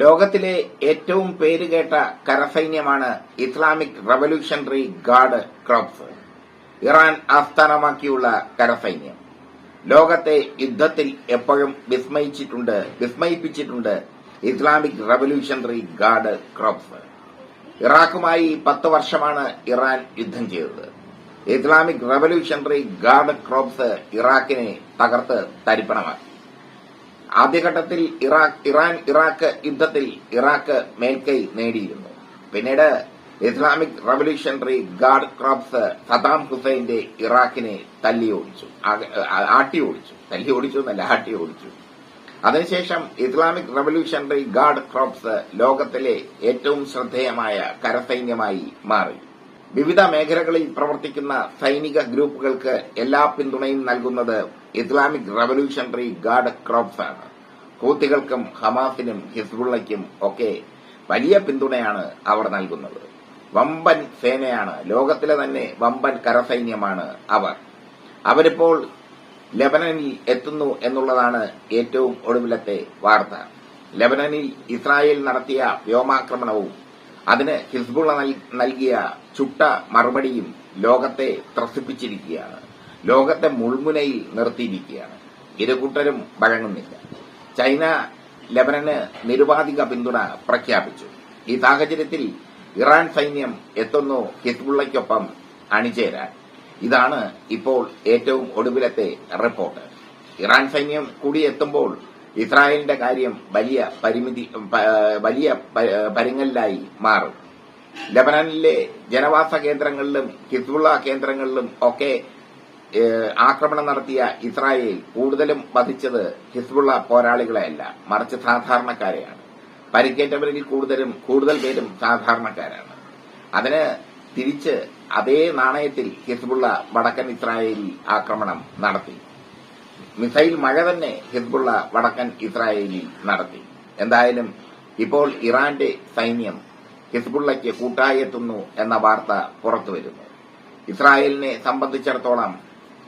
ലോകത്തിലെ ഏറ്റവും പേരുകേട്ട കരസൈന്യമാണ് Islamic Revolutionary Guard Corps. Iran ആസ്ഥാനമാക്കിയുള്ള കരസൈന്യം. ലോകത്തെ യുദ്ധത്തിൽ എപ്പോഴും വിസ്മയിച്ചിട്ടുണ്ട് വിസ്മയിപ്പിച്ചിട്ടുണ്ട് ഇസ്ലാമിക് റവല്യൂഷണറി ഗാർഡ് ക്രോപ്സ്. ഇറാഖുമായി പത്ത് വർഷമാണ് ഇറാൻ യുദ്ധം ചെയ്തത്. ഇസ്ലാമിക് റവല്യൂഷണറി ഗാർഡ് ക്രോപ്സ് ഇറാഖിനെ തകർത്ത് തരിപ്പണമാക്കി. ആദ്യഘട്ടത്തിൽ ഇറാഖ് ഇറാൻ ഇറാഖ് യുദ്ധത്തിൽ ഇറാഖ് മേൽക്കൈ നേടിയിരുന്നു. പിന്നീട് Islamic Revolutionary Guard crops Saddam ഹുസൈന്റെ ഇറാഖിനെ തല്ലി ഓടിച്ചു. ആട്ടി ഓടിച്ചു. തല്ലി ഓടിച്ചു എന്നല്ല ആട്ടി ഓടിച്ചു. അതിനുശേഷം ഇസ്ലാമിക് റവല്യൂഷണറി ഗാർഡ് ക്രോപ്സ് ലോകത്തിലെ ഏറ്റവും ശ്രദ്ധേയമായ കരസൈന്യമായി മാറി. വിവിധ മേഖലകളിൽ പ്രവർത്തിക്കുന്ന സൈനിക ഗ്രൂപ്പുകൾക്ക് എല്ലാ പിന്തുണയും നൽകുന്നത് ഇസ്ലാമിക് റവല്യൂഷണറി ഗാർഡ് ക്രോപ്സ് ആണ് ഹൂത്തികൾക്കും ഹമാസിനും ഹിസ്ബുള്ളയ്ക്കും ഒക്കെ വലിയ പിന്തുണയാണ് അവർ നൽകുന്നത്. വമ്പൻ സേനയാണ് ലോകത്തിലെ തന്നെ വമ്പൻ കരസൈന്യമാണ് അവർ. അവരിപ്പോൾ ലെബനനിൽ എത്തുന്നു എന്നുള്ളതാണ് ഏറ്റവും ഒടുവിലത്തെ വാർത്ത. ലെബനനിൽ ഇസ്രായേൽ നടത്തിയ വ്യോമാക്രമണവും അതിന് ഹിസ്ബുള്ള നൽ- നൽകിയ ചുട്ട മറുപടിയും ലോകത്തെ ത്രസിപ്പിച്ചിരിക്കുകയാണ്. ലോകത്തെ മുൾമുനയിൽ നിർത്തിയിരിക്കുകയാണ്. ഇരു കൂട്ടരും വഴങ്ങുന്നില്ല. ചൈന ലെബനന് നിരുപാധിക പിന്തുണ പ്രഖ്യാപിച്ചു. ഈ സാഹചര്യത്തിൽ ഇറാൻ സൈന്യം എത്തുന്നു ഹിസ്ബുള്ളയ്ക്കൊപ്പം അണിചേരാൻ. ഇതാണ് ഇപ്പോൾ ഏറ്റവും ഒടുവിലത്തെ റിപ്പോർട്ട്. ഇറാൻ സൈന്യം കൂടി എത്തുമ്പോൾ ഇസ്രായേലിന്റെ കാര്യം വലിയ പരിമിതി വലിയ പരിങ്ങലിലായി മാറും. ലബനനിലെ ജനവാസ കേന്ദ്രങ്ങളിലും ഹിസ്ബുള്ള കേന്ദ്രങ്ങളിലും ഒക്കെ ആക്രമണം നടത്തിയ ഇസ്രായേൽ കൂടുതലും വധിച്ചത് ഹിസ്ബുള്ള പോരാളികളെയല്ല മറിച്ച് സാധാരണക്കാരെയാണ്. പരിക്കേറ്റവരിൽ കൂടുതലും കൂടുതൽ പേരും സാധാരണക്കാരാണ്. അതിന് തിരിച്ച് അതേ നാണയത്തിൽ ഹിസ്ബുള്ള വടക്കൻ ഇസ്രായേലിൽ ആക്രമണം നടത്തി. മിസൈൽ മഴ തന്നെ ഹിസ്ബുള്ള വടക്കൻ ഇസ്രായേലിൽ നടത്തി. എന്തായാലും ഇപ്പോൾ ഇറാന്റെ സൈന്യം ഹിസ്ബുള്ളയ്ക്ക് കൂട്ടായെത്തുന്നു എന്ന വാർത്ത പുറത്തുവരുന്നു. ഇസ്രായേലിനെ സംബന്ധിച്ചിടത്തോളം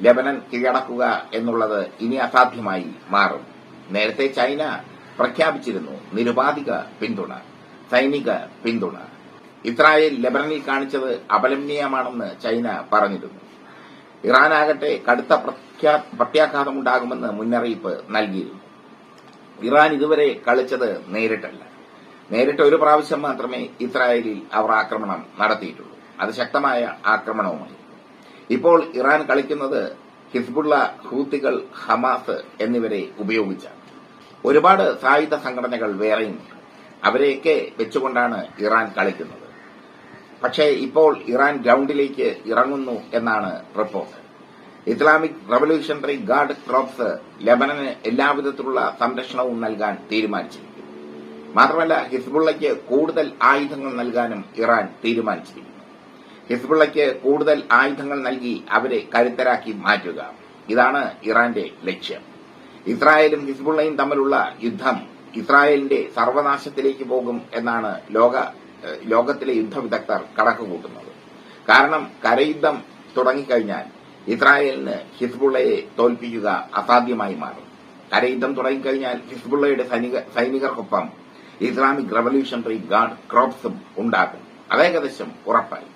ലബനൻ കീഴടക്കുക എന്നുള്ളത് ഇനി അസാധ്യമായി മാറും. നേരത്തെ ചൈന പ്രഖ്യാപിച്ചിരുന്നു നിരുപാധിക പിന്തുണ സൈനിക പിന്തുണ. ഇസ്രായേൽ ലബനനിൽ കാണിച്ചത് അപലംനീയമാണെന്ന് ചൈന പറഞ്ഞിരുന്നു. ഇറാനാകട്ടെ കടുത്ത പ്രത്യാഘാതമുണ്ടാകുമെന്ന് മുന്നറിയിപ്പ് നൽകിയിരുന്നു. ഇറാൻ ഇതുവരെ കളിച്ചത് നേരിട്ടല്ല. നേരിട്ട് ഒരു പ്രാവശ്യം മാത്രമേ ഇസ്രായേലിൽ അവർ ആക്രമണം നടത്തിയിട്ടുള്ളൂ. അത് ശക്തമായ ആക്രമണവുമായി. ഇപ്പോൾ ഇറാൻ കളിക്കുന്നത് ഹിസ്ബുള്ള ഹൂത്തികൾ ഹമാസ് എന്നിവരെ ഉപയോഗിച്ചാണ്. ഒരുപാട് സായുധ സംഘടനകൾ വേറെയുമുണ്ട് അവരെയൊക്കെ വെച്ചുകൊണ്ടാണ് ഇറാൻ കളിക്കുന്നത്. പക്ഷേ ഇപ്പോൾ ഇറാൻ ഗ്രൌണ്ടിലേക്ക് ഇറങ്ങുന്നു എന്നാണ് report. Islamic Revolutionary Guard crops ലബനന് എല്ലാവിധത്തിലുള്ള സംരക്ഷണവും നൽകാൻ തീരുമാനിച്ചിരിക്കുന്നു. മാത്രമല്ല ഹിസ്ബുള്ളയ്ക്ക് കൂടുതൽ ആയുധങ്ങൾ നൽകാനും ഇറാൻ തീരുമാനിച്ചിരിക്കുന്നു. ഹിസ്ബുള്ളയ്ക്ക് കൂടുതൽ ആയുധങ്ങൾ നൽകി അവരെ കരുത്തരാക്കി മാറ്റുക. ഇതാണ് ഇറാന്റെ ലക്ഷ്യം. ഇസ്രായേലും ഹിസ്ബുള്ളയും തമ്മിലുള്ള യുദ്ധം ഇസ്രായേലിന്റെ സർവനാശത്തിലേക്ക് പോകും എന്നാണ് ലോക ലോകത്തിലെ യുദ്ധവിദഗ്ധർ കണക്ക് കൂട്ടുന്നത്. കാരണം കരയുദ്ധം തുടങ്ങിക്കഴിഞ്ഞാൽ ഇസ്രായേലിന് ഹിസ്ബുള്ളയെ തോൽപ്പിക്കുക അസാധ്യമായി മാറും. കരയുദ്ധം തുടങ്ങിക്കഴിഞ്ഞാൽ ഹിസ്ബുള്ളയുടെ സൈനിക സൈനികർക്കൊപ്പം ഇസ്ലാമിക് റവല്യൂഷണറി ഗാർഡ് ക്രോപ്സും ഉണ്ടാകും. അതേകദേശം ഉറപ്പായി.